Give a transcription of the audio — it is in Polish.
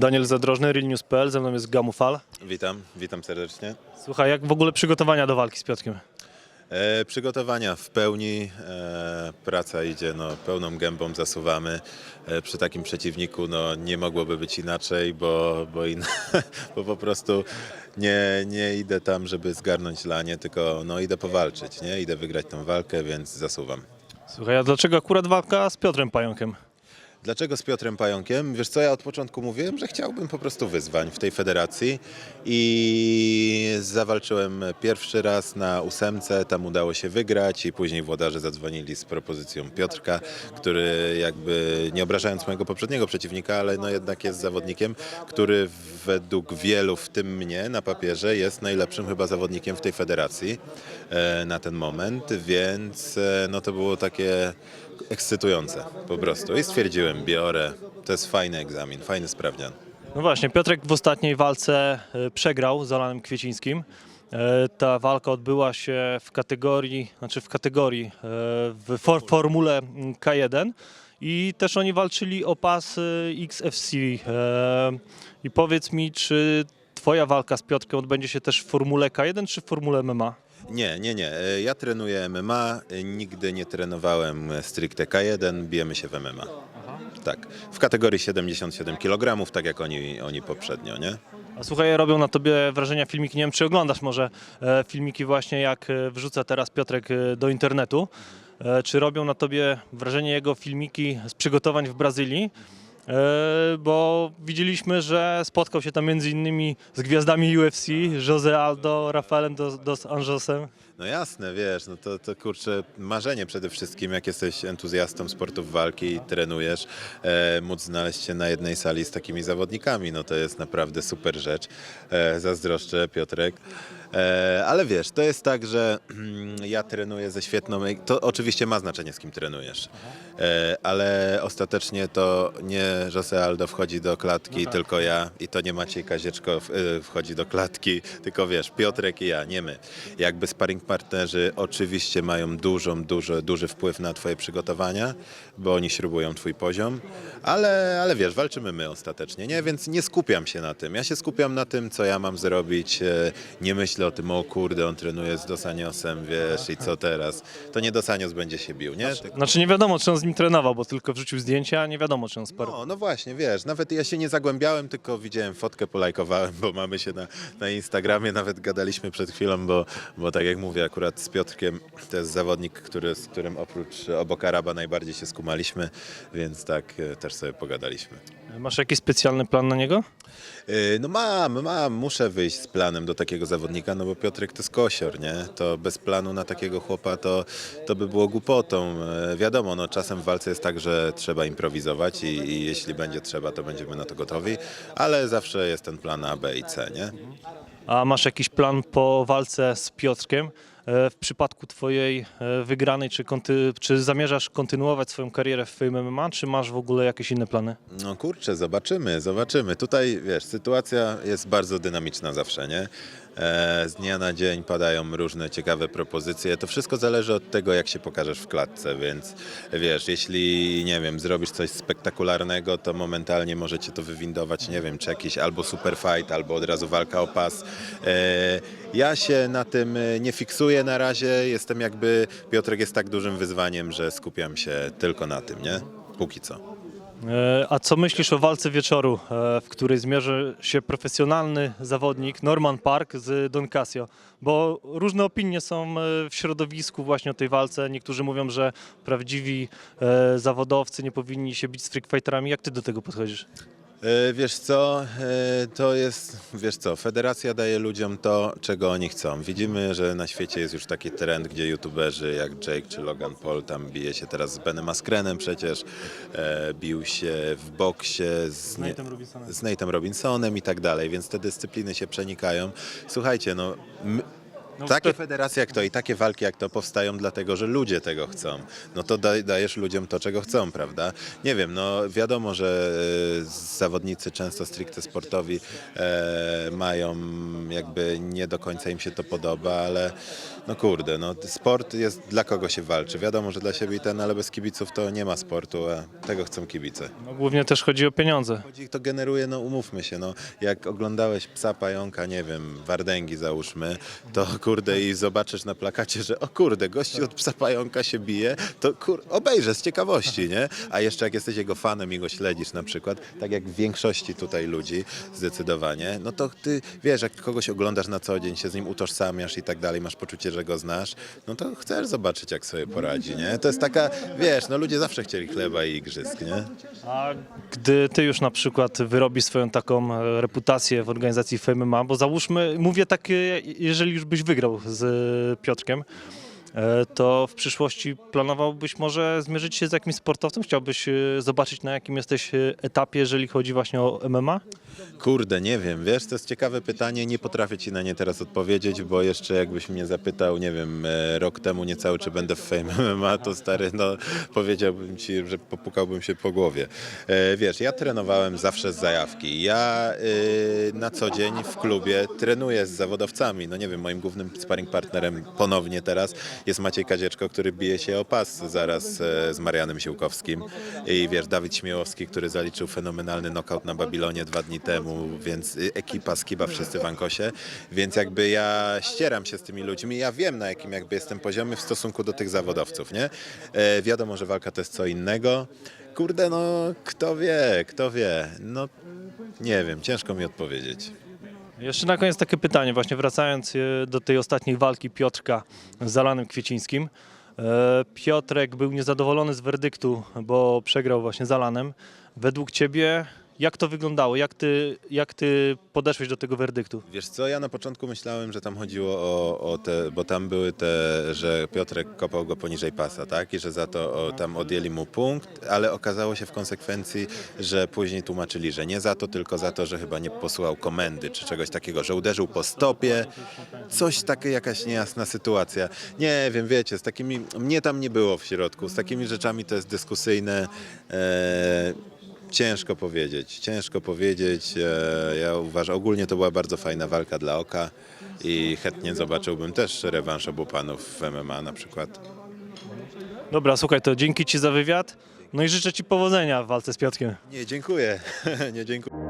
Daniel Zadrożny, realnews.pl, ze mną jest Gamufal. Witam, witam serdecznie. Słuchaj, jak w ogóle przygotowania do walki z Piotrkiem? E, przygotowania w pełni, e, praca idzie no, pełną gębą, zasuwamy. E, przy takim przeciwniku no, nie mogłoby być inaczej, bo, bo, in, bo po prostu nie, nie idę tam, żeby zgarnąć lanie, tylko no, idę powalczyć, nie? idę wygrać tą walkę, więc zasuwam. Słuchaj, a dlaczego akurat walka z Piotrem Pająkiem? Dlaczego z Piotrem Pająkiem? Wiesz co, ja od początku mówiłem, że chciałbym po prostu wyzwań w tej federacji i zawalczyłem pierwszy raz na ósemce, tam udało się wygrać i później włodarze zadzwonili z propozycją Piotrka, który jakby, nie obrażając mojego poprzedniego przeciwnika, ale no jednak jest zawodnikiem, który według wielu, w tym mnie na papierze, jest najlepszym chyba zawodnikiem w tej federacji e, na ten moment, więc e, no to było takie ekscytujące po prostu. I stwierdziłem, biorę. To jest fajny egzamin, fajny sprawdzian. No właśnie, Piotrek w ostatniej walce e, przegrał z Alanem Kwiecińskim. E, Ta walka odbyła się w kategorii, znaczy w kategorii, e, w for, formule mm, K1 i też oni walczyli o pas XFC. I powiedz mi, czy twoja walka z Piotrkiem odbędzie się też w formule K1 czy w formule MMA? Nie, nie, nie. E, Ja trenuję MMA, e, nigdy nie trenowałem stricte K1, bijemy się w MMA. Tak, w kategorii 77 kg, tak jak oni, oni poprzednio, nie? A słuchaj, robią na tobie wrażenia filmiki, nie wiem czy oglądasz może e, filmiki właśnie jak e, wrzuca teraz Piotrek e, do internetu. Czy robią na tobie wrażenie jego filmiki z przygotowań w Brazylii? Bo widzieliśmy, że spotkał się tam między innymi z gwiazdami UFC, Jose Aldo, Rafaelem dos Anjosem. No jasne, wiesz, no to, to kurczę, marzenie przede wszystkim, jak jesteś entuzjastą sportów walki i trenujesz, e, móc znaleźć się na jednej sali z takimi zawodnikami, no to jest naprawdę super rzecz. E, zazdroszczę, Piotrek. E, ale wiesz, to jest tak, że mm, ja trenuję ze świetną, to oczywiście ma znaczenie z kim trenujesz, e, ale ostatecznie to nie Jose Aldo wchodzi do klatki, tylko ja i to nie Maciej Kazieczko w- e, wchodzi do klatki, tylko wiesz, Piotrek i ja, nie my. Jakby sparring partnerzy oczywiście mają dużą, duży, duży wpływ na twoje przygotowania, bo oni śrubują twój poziom, ale, ale wiesz, walczymy my ostatecznie, nie? Więc nie skupiam się na tym. Ja się skupiam na tym, co ja mam zrobić. e, Nie myślę o tym, o kurde, on trenuje z Dosaniosem, wiesz, i co teraz. To nie Dosanios będzie się bił, nie? Tak- Znaczy nie wiadomo, czy on z nim trenował, bo tylko wrzucił zdjęcia, a nie wiadomo, czy on sparł. No, no właśnie, wiesz, nawet ja się nie zagłębiałem, tylko widziałem fotkę, polajkowałem, bo mamy się na, na Instagramie, nawet gadaliśmy przed chwilą, bo, bo tak jak mówię, akurat z Piotrkiem to jest zawodnik, który, z którym oprócz obok Araba najbardziej się skumaliśmy, więc tak e, też sobie pogadaliśmy. Masz jakiś specjalny plan na niego? Yy, No mam, mam, muszę wyjść z planem do takiego zawodnika, no bo Piotrek to jest kosior, nie? To bez planu na takiego chłopa to, to by było głupotą. E, Wiadomo, no czasem w walce jest tak, że trzeba improwizować i, i jeśli będzie trzeba, to będziemy na to gotowi, ale zawsze jest ten plan A, B i C, nie? A masz jakiś plan po walce z Piotrkiem? E, W przypadku twojej e, wygranej, czy, konty, czy zamierzasz kontynuować swoją karierę w Fame MMA, czy masz w ogóle jakieś inne plany? No kurczę, zobaczymy, zobaczymy. Tutaj, wiesz, sytuacja jest bardzo dynamiczna zawsze, nie? E, z dnia na dzień padają różne ciekawe propozycje. To wszystko zależy od tego, jak się pokażesz w klatce, więc wiesz, jeśli, nie wiem, zrobisz coś spektakularnego, to momentalnie możecie to wywindować, nie wiem, czy jakiś albo super fight, albo od razu walka o pas. Ja się na tym nie fiksuję na razie. Jestem jakby, Piotrek jest tak dużym wyzwaniem, że skupiam się tylko na tym, nie? Póki co. E, A co myślisz o walce wieczoru, e, w której zmierzy się profesjonalny zawodnik Norman Park z Don Casio? Bo różne opinie są e, w środowisku właśnie o tej walce. Niektórzy mówią, że prawdziwi zawodowcy nie powinni się bić z freakfighterami. Jak ty do tego podchodzisz? E, Wiesz co, e, to jest, wiesz co, federacja daje ludziom to, czego oni chcą. Widzimy, że na świecie jest już taki trend, gdzie youtuberzy jak Jake czy Logan Paul tam bije się teraz z Benem Askrenem przecież, e, bił się w boksie z, nie, z Nate'em Robinsonem i tak dalej, więc te dyscypliny się przenikają. Słuchajcie, no... My, takie to- federacje jak to i takie walki jak to powstają dlatego, że ludzie tego chcą. No to daj, dajesz ludziom to, czego chcą, prawda? Nie wiem, no wiadomo, że e, zawodnicy często stricte sportowi e, mają jakby nie do końca im się to podoba, ale no kurde, no sport jest dla kogo się walczy. Wiadomo, że dla siebie i ten, ale bez kibiców to nie ma sportu, a tego chcą kibice. No, głównie też chodzi o pieniądze. Chodzi, to generuje, no umówmy się, no jak oglądałeś psa pająka, nie wiem, Wardęgi załóżmy, to kurde i zobaczysz na plakacie, że o kurde, gości od psa pająka się bije, to kur, obejrzę z ciekawości, nie? A jeszcze jak jesteś jego fanem i go śledzisz na przykład, tak jak w większości tutaj ludzi zdecydowanie, no to ty wiesz, jak kogoś oglądasz na co dzień, się z nim utożsamiasz i tak dalej, masz poczucie, że go znasz, no to chcesz zobaczyć, jak sobie poradzi, nie? To jest taka, wiesz, no ludzie zawsze chcieli chleba i igrzysk, nie? A gdy ty już na przykład wyrobisz swoją taką e, reputację w organizacji FMMA, bo załóżmy, mówię tak, jeżeli już byś wygrał z e, Piotrkiem, to w przyszłości planowałbyś może zmierzyć się z jakimś sportowcem? Chciałbyś e, zobaczyć na jakim jesteś e, etapie, jeżeli chodzi właśnie o MMA? Kurde, nie wiem, wiesz, to jest ciekawe pytanie, nie potrafię ci na nie teraz odpowiedzieć, bo jeszcze jakbyś mnie zapytał, nie wiem, e, rok temu niecały, czy będę w Fame MMA, to stary, no powiedziałbym ci, że popukałbym się po głowie. E, Wiesz, ja trenowałem zawsze z zajawki. Ja e, na co dzień w klubie trenuję z zawodowcami. No nie wiem, moim głównym sparring partnerem ponownie teraz jest Maciej Kadzieczko, który bije się o pas zaraz e, z Marianem Siłkowskim. I wiesz, Dawid Śmiałowski, który zaliczył fenomenalny knockout na Babilonie dwa dni temu, więc y, ekipa Skiba wszyscy w Ankosie, więc jakby ja ścieram się z tymi ludźmi, ja wiem na jakim jakby jestem poziomie w stosunku do tych zawodowców, nie? E, wiadomo, że walka to jest co innego. Kurde, no kto wie, kto wie, no nie wiem, ciężko mi odpowiedzieć. Jeszcze na koniec takie pytanie, właśnie wracając e, do tej ostatniej walki Piotrka z Zalanem Kwiecińskim. E, Piotrek był niezadowolony z werdyktu, bo przegrał właśnie z Alanem. Według ciebie jak to wyglądało? Jak ty, jak ty podeszłeś do tego werdyktu? Wiesz co, ja na początku myślałem, że tam chodziło o, o te, bo tam były te, że Piotrek kopał go poniżej pasa, tak? I że za to o, tam odjęli mu punkt, ale okazało się w konsekwencji, że później tłumaczyli, że nie za to, tylko za to, że chyba nie posłuchał komendy czy czegoś takiego, że uderzył po stopie, coś takie, jakaś niejasna sytuacja. Nie wiem, wiecie, z takimi, mnie tam nie było w środku, z takimi rzeczami to jest dyskusyjne. E, Ciężko powiedzieć, ciężko powiedzieć. E, Ja uważam, ogólnie to była bardzo fajna walka dla oka i chętnie zobaczyłbym też rewanż obu panów w MMA na przykład. Dobra, słuchaj, to dzięki ci za wywiad. No i życzę ci powodzenia w walce z Piotrkiem. Nie, dziękuję. Nie, dziękuję.